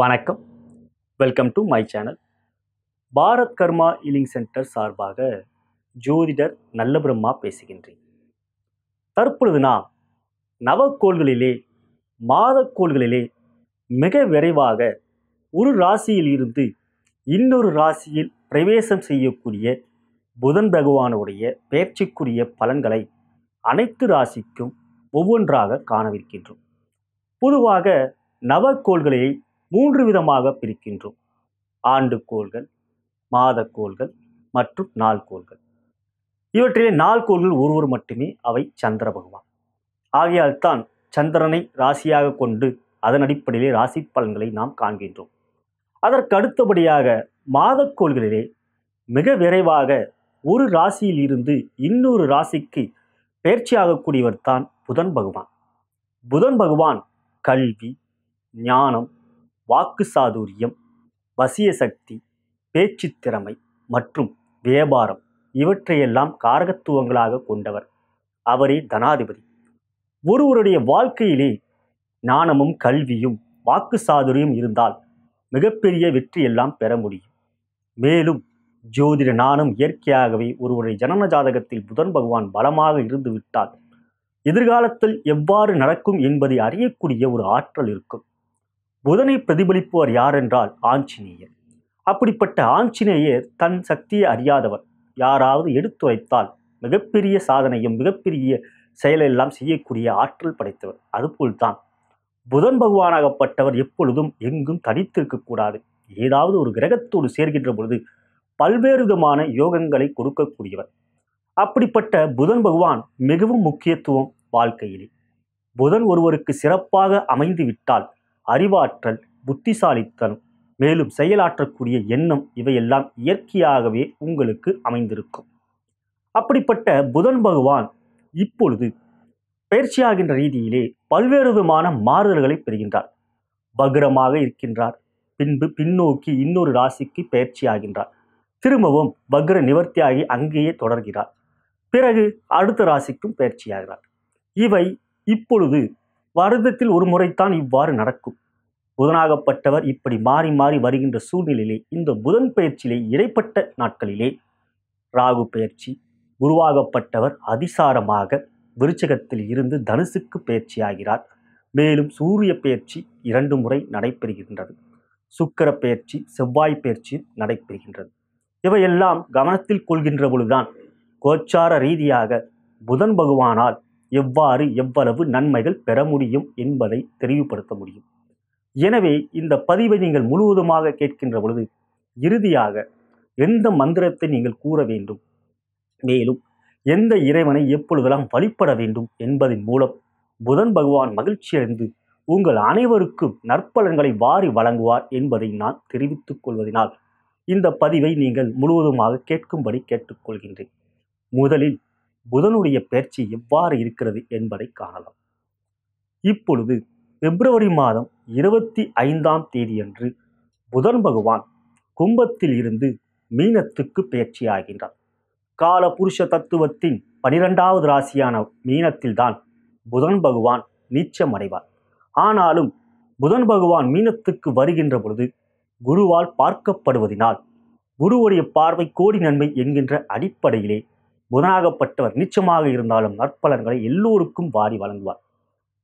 வணக்கம். Welcome to my channel Bharat Karma healing centre சார்பாக ஜோதிடர் நல்ல பிரம்மா பேசுகின்றேன். தற்பொழுது நான் நவக்கோள்களிலே மாதக்கோள்களிலே மிக விரைவாக ஒரு ராசியில் இருந்து இன்னொரு ராசியில் பிரவேசம் செய்யக்கூடிய புதன் பகவானுடைய பேச்சுக்குரிய பலன்களை அனைத்து ராசிக்கும் ஒவ்வொன்றாக காணவிருக்கின்றோம். பொதுவாக நவக்கோள்களை மூன்று விதமாக பிரிக்கின்றோம். ஆண்டுக்கோள்கள் மாதக்கோள்கள் மற்றும் நாள்கோள்கள். இவற்றிலே நாள்கோள்கள் ஒருவர் மட்டுமே அவை சந்திர பகவான். ஆகையால் தான் சந்திரனை ராசியாக கொண்டு அதன் அடிப்படையிலே ராசி பலன்களை நாம் காண்கின்றோம். அதற்கு அடுத்தபடியாக மாதக்கோள்களிலே மிக விரைவாக ஒரு ராசியில் இருந்து இன்னொரு ராசிக்கு பயிற்சியாகக்கூடியவர் தான் புதன் பகவான். புதன் பகவான் கல்வி ஞானம் வாக்கு சாதுரியம் வசிய சக்தி பேச்சுத் திறமை மற்றும் வியாபாரம் இவற்றையெல்லாம் காரகத்துவங்களாக கொண்டவர். அவரே தனாதிபதி. ஒருவருடைய வாழ்க்கையிலே ஞானமும் கல்வியும் வாக்கு சாதுரியம் இருந்தால் மிகப்பெரிய வெற்றியெல்லாம் பெற முடியும். மேலும் ஜோதிட நாணம் இயற்கையாகவே ஒருவருடைய ஜனன ஜாதகத்தில் புதன் பகவான் பலமாக இருந்து விட்டால் எதிர்காலத்தில் எவ்வாறு நடக்கும் என்பதை அறியக்கூடிய ஒரு ஆற்றல் இருக்கும். புதனை பிரதிபலிப்பவர் யாரென்றால் ஆஞ்சநேயர். அப்படிப்பட்ட ஆஞ்சநேயர் தன் சக்தியை அறியாதவர். யாராவது எடுத்துரைத்தால் மிகப்பெரிய சாதனையும் மிகப்பெரிய செயலெல்லாம் செய்யக்கூடிய ஆற்றல் படைத்தவர். அதுபோல்தான். புதன் பகவானாகப்பட்டவர் எப்பொழுதும் எங்கும் தனித்திருக்கக்கூடாது ஏதாவது ஒரு கிரகத்தோடு சேர்கின்ற பொழுது பல்வேறு விதமான யோகங்களை கொடுக்கக்கூடியவர். அப்படிப்பட்ட புதன் பகவான் மிகவும் முக்கியத்துவம் வாழ்க்கையிலே. புதன் ஒருவருக்கு சிறப்பாக அமைந்து விட்டால் அறிவாற்றல் புத்திசாலித்தனம் மேலும் செயலாற்றக்கூடிய எண்ணம் இவையெல்லாம் இயற்கையாகவே உங்களுக்கு அமைந்திருக்கும். அப்படிப்பட்ட புதன் பகவான் இப்பொழுது பயிற்சியாகின்ற ரீதியிலே பல்வேறு விதமான மாறுதல்களை பெறுகின்றார். பக்ரமாக இருக்கின்றார். பின்பு பின்னோக்கி இன்னொரு ராசிக்கு பயிற்சியாகின்றார். திரும்பவும் பக்ர நிவர்த்தியாகி அங்கேயே தொடர்கிறார். பிறகு அடுத்த ராசிக்கும் பயிற்சியாகிறார். இவை இப்பொழுது வருடத்தில் ஒரு முறைத்தான் இவ்வாறு நடக்கும். புதனாகப்பட்டவர் இப்படி மாறி மாறி வருகின்ற சூழ்நிலையிலே இந்த புதன் பயிற்சியிலே இடைப்பட்ட நாட்களிலே ராகு பயிற்சி குருவாகப்பட்டவர் அதிசாரமாக விருச்சகத்தில் இருந்து தனுசுக்கு பயிற்சியாகிறார் மேலும் சூரிய பயிற்சி இரண்டு முறை நடைபெறுகின்றது. சுக்கர பயிற்சி செவ்வாய் பயிற்சியும் நடைபெறுகின்றது. இவையெல்லாம் கவனத்தில் கொள்கின்ற பொழுதுதான் கோச்சார ரீதியாக புதன் பகவானால் எவ்வாறு எவ்வளவு நன்மைகள் பெற முடியும் என்பதை தெரிவுபடுத்த முடியும். எனவே இந்த பதிவை நீங்கள் முழுவதுமாக கேட்கின்ற பொழுது இறுதியாக எந்த மந்திரத்தை நீங்கள் கூற வேண்டும்? மேலும் எந்த இறைவனை எப்பொழுதெல்லாம் வழிபட வேண்டும் என்பதன் மூலம் புதன் பகவான் மகிழ்ச்சியடைந்து உங்கள் அனைவருக்கும் நற்பலன்களை வாரி வழங்குவார் என்பதை நான் தெரிவித்துக் கொள்வதனால் இந்த பதிவை நீங்கள் முழுவதுமாக கேட்கும்படி கேட்டுக்கொள்கின்றேன். முதலில் புதனுடைய பயிற்சி எவ்வாறு இருக்கிறது என்பதை காணலாம். இப்பொழுது பிப்ரவரி மாதம் இருபத்தி ஐந்தாம் தேதியன்று புதன் பகவான் கும்பத்தில் இருந்து மீனத்துக்கு பயிற்சியாகின்றார் கால புருஷ தத்துவத்தின் பனிரெண்டாவது ராசியான மீனத்தில்தான் புதன் பகவான் நீச்சம் அடைவார். ஆனாலும் புதன் பகவான் மீனத்துக்கு வருகின்ற பொழுது குருவால் பார்க்கப்படுவதினால் குருவுடைய பார்வை கோடி நன்மை என்கின்ற அடிப்படையிலே புதனாகப்பட்டவர் நிச்சயமாக இருந்தாலும் நற்பலன்களை எல்லோருக்கும் வாரி வழங்குவார்.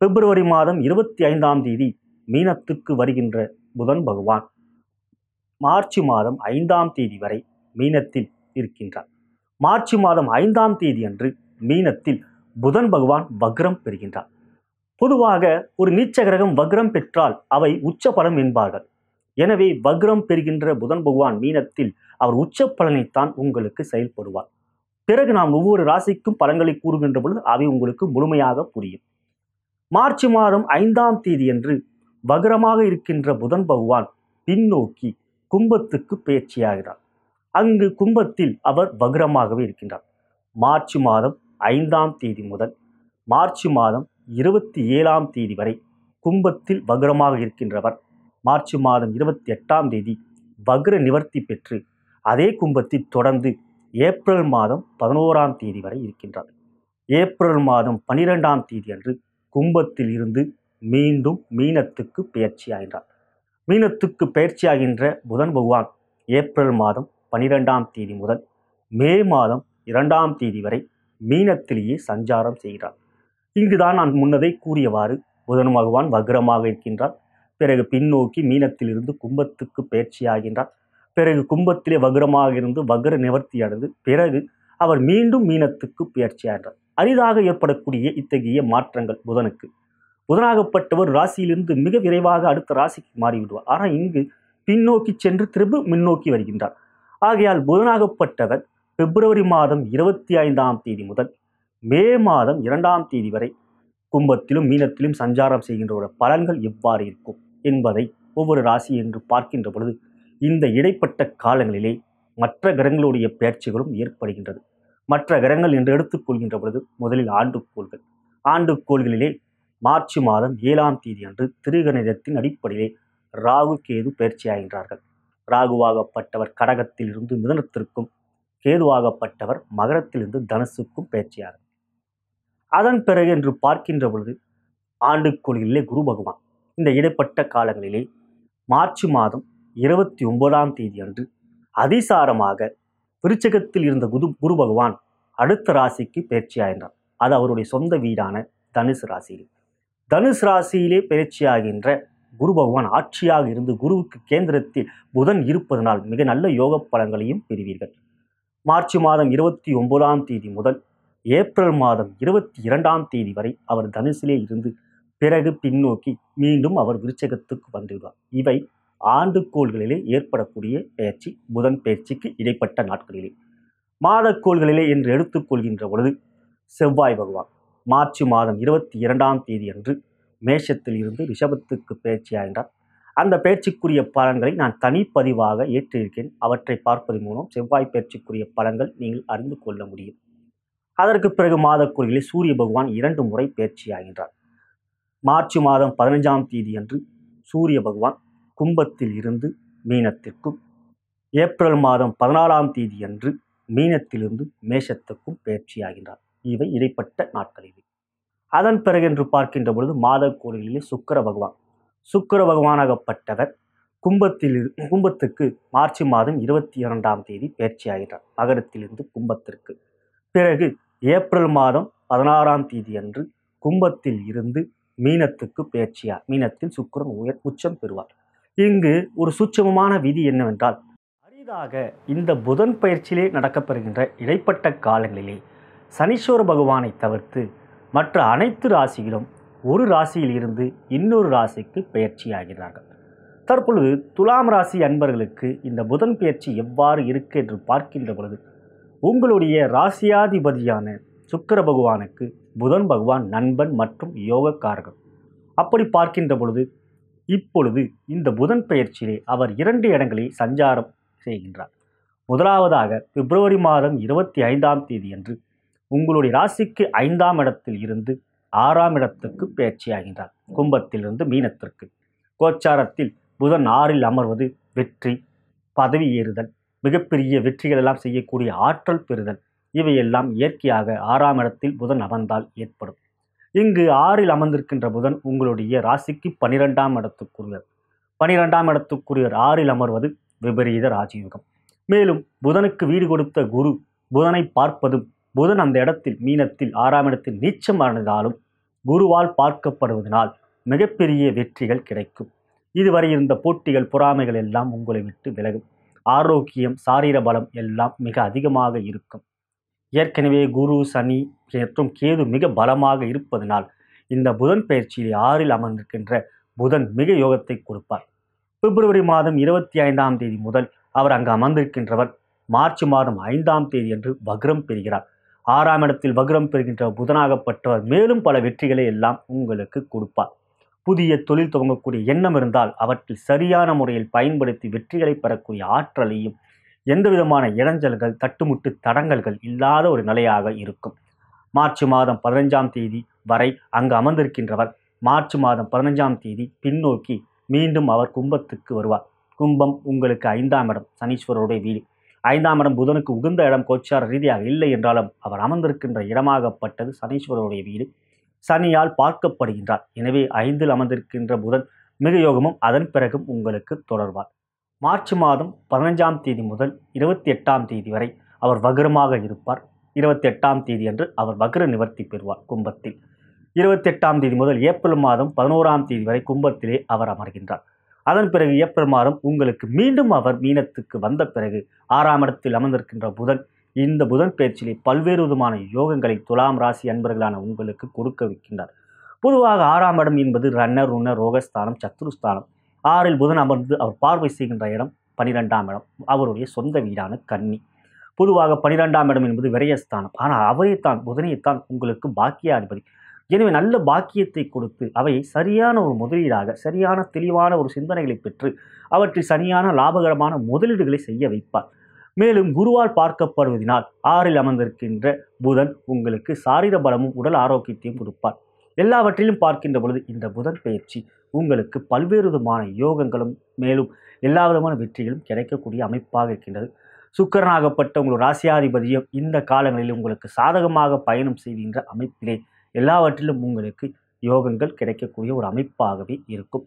பிப்ரவரி மாதம் இருபத்தி ஐந்தாம் தேதி மீனத்துக்கு வருகின்ற புதன் பகவான் மார்ச் மாதம் ஐந்தாம் தேதி வரை மீனத்தில் இருக்கின்றார். மார்ச் மாதம் ஐந்தாம் தேதி அன்று மீனத்தில் புதன் பகவான் வக்ரம் பெறுகின்றார். பொதுவாக ஒரு நீச்ச கிரகம் வக்ரம் பெற்றால் அவை உச்ச பலம் என்பார்கள். எனவே வக்ரம் பெறுகின்ற புதன் பகவான் மீனத்தில் அவர் உச்ச பலனைத்தான் உங்களுக்கு செயல்படுவார். பிறகு நாம் ஒவ்வொரு ராசிக்கும் பலன்களை கூறுகின்ற பொழுது அவை உங்களுக்கு முழுமையாக புரியும். மார்ச் மாதம் ஐந்தாம் தேதியன்று வக்ரமாக இருக்கின்ற புதன் பகவான் பின்னோக்கி கும்பத்துக்கு பயிற்சியாகிறார் அங்கு கும்பத்தில் அவர் வக்ரமாகவே இருக்கின்றார். மார்ச் மாதம் ஐந்தாம் தேதி முதல் மார்ச் மாதம் இருபத்தி ஏழாம் தேதி வரை கும்பத்தில் வக்ரமாக இருக்கின்றவர். மார்ச் மாதம் இருபத்தி எட்டாம் தேதி வக்ர நிவர்த்தி பெற்று அதே கும்பத்தில் தொடர்ந்து ஏப்ரல் மாதம் பதினோராம் தேதி வரை இருக்கின்றார் ஏப்ரல் மாதம் பனிரெண்டாம் தேதி அன்று கும்பத்தில் இருந்து மீண்டும் மீனத்துக்கு பயிற்சியாகின்றார் மீனத்துக்கு பயிற்சியாகின்ற புதன் பகவான் ஏப்ரல் மாதம் பனிரெண்டாம் தேதி முதல் மே மாதம் இரண்டாம் தேதி வரை மீனத்திலேயே சஞ்சாரம் செய்கிறார். இங்குதான் நான் முன்னதை கூறியவாறு புதன் பகவான் வக்ரமாக இருக்கின்றார். பிறகு பின்னோக்கி மீனத்திலிருந்து கும்பத்துக்கு பயிற்சியாகின்றார் பிறகு கும்பத்திலே வக்ரமாக இருந்து வக்ர நிவர்த்தி அடைந்து பிறகு அவர் மீண்டும் மீனத்துக்கு பயிற்சியாகிறார் அரிதாக ஏற்படக்கூடிய இத்தகைய மாற்றங்கள் புதனுக்கு. புதனாகப்பட்டவர் ராசியிலிருந்து மிக விரைவாக அடுத்த ராசிக்கு மாறிவிடுவார். ஆனால் இங்கு பின்னோக்கி சென்று திரும்ப முன்னோக்கி வருகின்றார். ஆகையால் புதனாகப்பட்டவர் பிப்ரவரி மாதம் இருபத்தி ஐந்தாம் தேதி முதல் மே மாதம் இரண்டாம் தேதி வரை கும்பத்திலும் மீனத்திலும் சஞ்சாரம் செய்கின்றோட பலன்கள் எவ்வாறு இருக்கும் என்பதை ஒவ்வொரு ராசி என்று பார்க்கின்ற பொழுது இந்த இடைப்பட்ட காலங்களிலே மற்ற கிரகங்களுடைய பெயர்ச்சிகளும் ஏற்படுகின்றது. மற்ற கிரகங்கள் என்று எடுத்துக்கொள்கின்ற பொழுது முதலில் ஆண்டுக்கோள்கள். ஆண்டுக்கோள்களிலே மார்ச் மாதம் ஏழாம் தேதி அன்று திருகணிதத்தின் அடிப்படையிலே ராகு கேது பயிற்சியாகின்றார்கள் ராகுவாகப்பட்டவர் கடகத்தில் இருந்து மிதனத்திற்கும் கேதுவாகப்பட்டவர் மகரத்திலிருந்து தனுசுக்கும் பயிற்சியாகிறார் அதன் பிறகு என்று பார்க்கின்ற பொழுது ஆண்டுக்கோள்களிலே குரு பகவான். இந்த இடைப்பட்ட காலங்களிலே மார்ச் மாதம் இருபத்தி ஒன்பதாம் தேதி அன்று அதிசாரமாக விருச்சகத்தில் இருந்த குரு குரு பகவான் அடுத்த ராசிக்கு பயிற்சியாகின்றார். அது அவருடைய சொந்த வீடான தனுசு ராசியில். தனுசு ராசியிலே பயிற்சியாகின்ற குரு பகவான் ஆட்சியாக இருந்து குருவுக்கு கேந்திரத்தில் புதன் இருப்பதனால் மிக நல்ல யோக பலன்களையும் பெறுவீர்கள். மார்ச் மாதம் இருபத்தி ஒன்பதாம் தேதி முதல் ஏப்ரல் மாதம் இருபத்தி இரண்டாம் தேதி வரை அவர் தனுசிலே இருந்து பிறகு பின்னோக்கி மீண்டும் அவர் விருச்சகத்துக்கு வந்துவிடுவார் இவை ஆண்டுக்கோள்களிலே ஏற்படக்கூடிய பெயர்ச்சி புதன் பெயர்ச்சிக்கு இடைப்பட்ட நாட்களிலே. மாதக்கோள்களிலே என்று எடுத்துக்கொள்கின்ற பொழுது செவ்வாய் பகவான் மார்ச் மாதம் இருபத்தி இரண்டாம் தேதி அன்று மேஷத்தில் இருந்து ரிஷபத்துக்கு பயிற்சியாகின்றார் அந்த பயிற்சிக்குரிய பலன்களை நான் தனிப்பதிவாக ஏற்றிருக்கேன். அவற்றை பார்ப்பதன் மூலம் செவ்வாய் பயிற்சிக்குரிய பலன்கள் நீங்கள் அறிந்து கொள்ள முடியும். அதற்கு பிறகு மாதக்கோள்களில் சூரிய பகவான் இரண்டு முறை பயிற்சியாகின்றார் மார்ச் மாதம் பதினைஞ்சாம் தேதி அன்று சூரிய பகவான் கும்பத்தில் இருந்து மீனத்திற்கும் ஏப்ரல் மாதம் பதினாலாம் தேதி அன்று மீனத்திலிருந்து மேஷத்துக்கும் பயிற்சியாகின்றார். இவை இடைப்பட்ட நாட்களில் அதன் பிறகு என்று பார்க்கின்ற பொழுது மாத கோள்களிலே சுக்கர பகவான். சுக்கர பகவானாகப்பட்டவர் கும்பத்தில் இரு- கும்பத்துக்கு மார்ச் மாதம் இருபத்தி இரண்டாம் தேதி பயிற்சியாகிறார் மகரத்திலிருந்து கும்பத்திற்கு. பிறகு ஏப்ரல் மாதம் பதினாறாம் தேதி அன்று கும்பத்தில் இருந்து மீனத்துக்கு பயிற்சியார். மீனத்தில் சுக்கிரன் உயர் உச்சம் பெறுவார். இங்கு ஒரு சூட்சமமான விதி என்னவென்றால் அரிதாக இந்த புதன் பயிற்சியிலே நடக்கப்பெறுகின்ற இடைப்பட்ட காலங்களிலே சனீஸ்வர பகவானை தவிர்த்து மற்ற அனைத்து ராசிகளும் ஒரு ராசியில் இருந்து இன்னொரு ராசிக்கு பயிற்சியாகிறார்கள். தற்பொழுது துலாம் ராசி அன்பர்களுக்கு இந்த புதன் பயிற்சி எவ்வாறு இருக்கு என்று பார்க்கின்ற பொழுது உங்களுடைய ராசியாதிபதியான சுக்கிர பகவானுக்கு புதன் பகவான் நண்பன் மற்றும் யோகக்காரர்கள். அப்படி பார்க்கின்ற பொழுது இப்பொழுது இந்த புதன் பெயர்ச்சியிலே அவர் இரண்டு இடங்களில் சஞ்சாரம் செய்கின்றார். முதலாவதாக பிப்ரவரி மாதம் இருபத்தி ஐந்தாம் தேதி அன்று உங்களுடைய ராசிக்கு ஐந்தாம் இடத்தில் இருந்து ஆறாம் இடத்துக்கு பயிற்சியாகின்றார் கும்பத்திலிருந்து மீனத்திற்கு. கோச்சாரத்தில் புதன் ஆறில் அமர்வது வெற்றி பதவி ஏறுதல் மிகப்பெரிய வெற்றிகள் எல்லாம் செய்யக்கூடிய ஆற்றல் பெறுதல் இவையெல்லாம் இயற்கையாக ஆறாம் இடத்தில் புதன் அமர்ந்தால் ஏற்படும். இங்கு ஆறில் அமர்ந்திருக்கின்ற புதன் உங்களுடைய ராசிக்கு பனிரெண்டாம் இடத்துக்குரியவர். பனிரெண்டாம் இடத்துக்குரியவர் ஆறில் அமர்வது விபரீத ராஜயோகம். மேலும் புதனுக்கு வீடு கொடுத்த குரு புதனை பார்ப்பதும் புதன் அந்த இடத்தில் மீனத்தில் ஆறாம் இடத்தில் நீச்சம் அடைந்தாலும் குருவால் பார்க்கப்படுவதனால் மிகப்பெரிய வெற்றிகள் கிடைக்கும். இதுவரை இருந்த போட்டிகள் பொறாமைகள் எல்லாம் உங்களை விட்டு விலகும். ஆரோக்கியம் சாரீர பலம் எல்லாம் மிக அதிகமாக இருக்கும். ஏற்கனவே குரு சனி மற்றும் கேது மிக பலமாக இருப்பதனால் இந்த புதன் பயிற்சியில் ஆறில் அமர்ந்திருக்கின்ற புதன் மிக யோகத்தை கொடுப்பார். பிப்ரவரி மாதம் இருபத்தி ஐந்தாம் தேதி முதல் அவர் அங்கு அமர்ந்திருக்கின்றவர். மார்ச் மாதம் ஐந்தாம் தேதி அன்று வக்ரம் பெறுகிறார். ஆறாம் இடத்தில் வக்ரம் பெறுகின்ற புதனாகப்பட்டவர் மேலும் பல வெற்றிகளை எல்லாம் உங்களுக்கு கொடுப்பார். புதிய தொழில் துவங்கக்கூடிய எண்ணம் இருந்தால் அவற்றில் சரியான முறையில் பயன்படுத்தி வெற்றிகளை பெறக்கூடிய ஆற்றலையும் எந்த விதமான இடைஞ்சல்கள் தட்டுமுட்டு தடங்கல்கள் இல்லாத ஒரு நிலையாக இருக்கும். மார்ச் மாதம் பதினஞ்சாம் தேதி வரை அங்கு அமர்ந்திருக்கின்றவர் மார்ச் மாதம் பதினஞ்சாம் தேதி பின்னோக்கி மீண்டும் அவர் கும்பத்துக்கு வருவார். கும்பம் உங்களுக்கு ஐந்தாம் இடம் சனீஸ்வரருடைய வீடு. ஐந்தாம் இடம் புதனுக்கு உகந்த இடம் கோச்சார ரீதியாக இல்லை என்றாலும் அவர் அமர்ந்திருக்கின்ற இடமாகப்பட்டது சனீஸ்வரருடைய வீடு. சனியால் பார்க்கப்படுகின்றார். எனவே ஐந்தில் அமர்ந்திருக்கின்ற புதன் மிக யோகமும் அதன் பிறகும் உங்களுக்கு தொடர்வார். மார்ச் மாதம் பதினஞ்சாம் தேதி முதல் இருபத்தி எட்டாம் தேதி வரை அவர் வக்ரமாக இருப்பார். இருபத்தி எட்டாம் தேதி அன்று அவர் வக்ர நிவர்த்தி பெறுவார் கும்பத்தில். இருபத்தி எட்டாம் தேதி முதல் ஏப்ரல் மாதம் பதினோராம் தேதி வரை கும்பத்திலே அவர் அமர்கின்றார். அதன் பிறகு ஏப்ரல் மாதம் உங்களுக்கு மீண்டும் அவர் மீனத்துக்கு வந்த பிறகு ஆறாம் இடத்தில் அமர்ந்திருக்கின்ற புதன் இந்த புதன் பயிற்சியிலே பல்வேறு விதமான யோகங்களை துலாம் ராசி அன்பர்களான உங்களுக்கு கொடுக்க வைக்கின்றார். பொதுவாக ஆறாம் இடம் என்பது ரன்னர் ருன்னர் ரோகஸ்தானம் சத்ருஸ்தானம். ஆறில் புதன் அமர்ந்து அவர் பார்வை செய்கின்ற இடம் பனிரெண்டாம் இடம். அவருடைய சொந்த வீடான கன்னி. பொதுவாக பனிரெண்டாம் இடம் என்பது விரயஸ்தானம் ஆனால் அவரைத்தான் புதனையைத்தான் உங்களுக்கு பாக்கியாதிபதி. எனவே நல்ல பாக்கியத்தை கொடுத்து அவை சரியான ஒரு முதலீடாக சரியான தெளிவான ஒரு சிந்தனைகளை பெற்று அவற்றில் சரியான லாபகரமான முதலீடுகளை செய்ய வைப்பார். மேலும் குருவால் பார்க்கப்படுவதனால் ஆறில் அமர்ந்திருக்கின்ற புதன் உங்களுக்கு சாரீர பலமும் உடல் ஆரோக்கியத்தையும் கொடுப்பார். எல்லாவற்றிலும் பார்க்கின்ற பொழுது இந்த புதன் பயிற்சி உங்களுக்கு பல்வேறு விதமான யோகங்களும் மேலும் எல்லா விதமான வெற்றிகளும் கிடைக்கக்கூடிய அமைப்பாக இருக்கின்றது. சுக்கரனாகப்பட்ட உங்கள் ராசியாதிபதியும் இந்த காலங்களில் உங்களுக்கு சாதகமாக பயணம் செய்கின்ற அமைப்பிலே எல்லாவற்றிலும் உங்களுக்கு யோகங்கள் கிடைக்கக்கூடிய ஒரு அமைப்பாகவே இருக்கும்.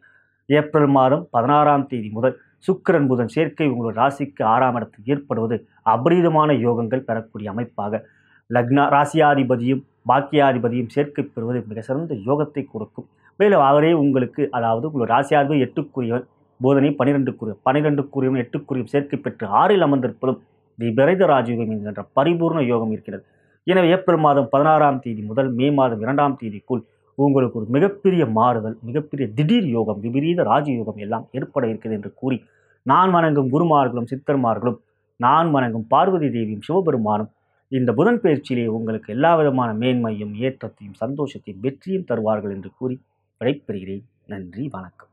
ஏப்ரல் மாதம் பதினாறாம் தேதி முதல் சுக்கரன் புதன் சேர்க்கை உங்கள் ராசிக்கு ஆறாம் இடத்தில் ஏற்படுவது அபரீதமான யோகங்கள் பெறக்கூடிய அமைப்பாக. லக்னா ராசியாதிபதியும் பாக்கியாதிபதியும் சேர்க்கை பெறுவது மிக சிறந்த யோகத்தை கொடுக்கும். மேலும் அவரே உங்களுக்கு அதாவது உங்கள் ராசியாதிபதி எட்டுக்குரியவன் போதனை பனிரெண்டுக்குரிய பனிரெண்டுக்குரியவன் எட்டுக்குரியும் சேர்க்கை பெற்று ஆறில் அமர்ந்திருப்பதும் விபரீத ராஜயோகம் என்கின்ற பரிபூர்ண யோகம் இருக்கிறது. எனவே ஏப்ரல் மாதம் பதினாறாம் தேதி முதல் மே மாதம் இரண்டாம் தேதிக்குள் உங்களுக்கு ஒரு மிகப்பெரிய மாறுதல் மிகப்பெரிய திடீர் யோகம் விபரீத ராஜயோகம் எல்லாம் ஏற்பட இருக்கிறது என்று கூறி நான் வணங்கும் குருமார்களும் சித்தர்மார்களும் நான் வணங்கும் பார்வதி தேவியும் சிவபெருமானும் இந்த புதன் பயிற்சியிலே உங்களுக்கு எல்லா விதமான மேன்மையும் ஏற்றத்தையும் சந்தோஷத்தையும் வெற்றியும் தருவார்கள் என்று கூறி விடைபெறுகிறேன். நன்றி வணக்கம்.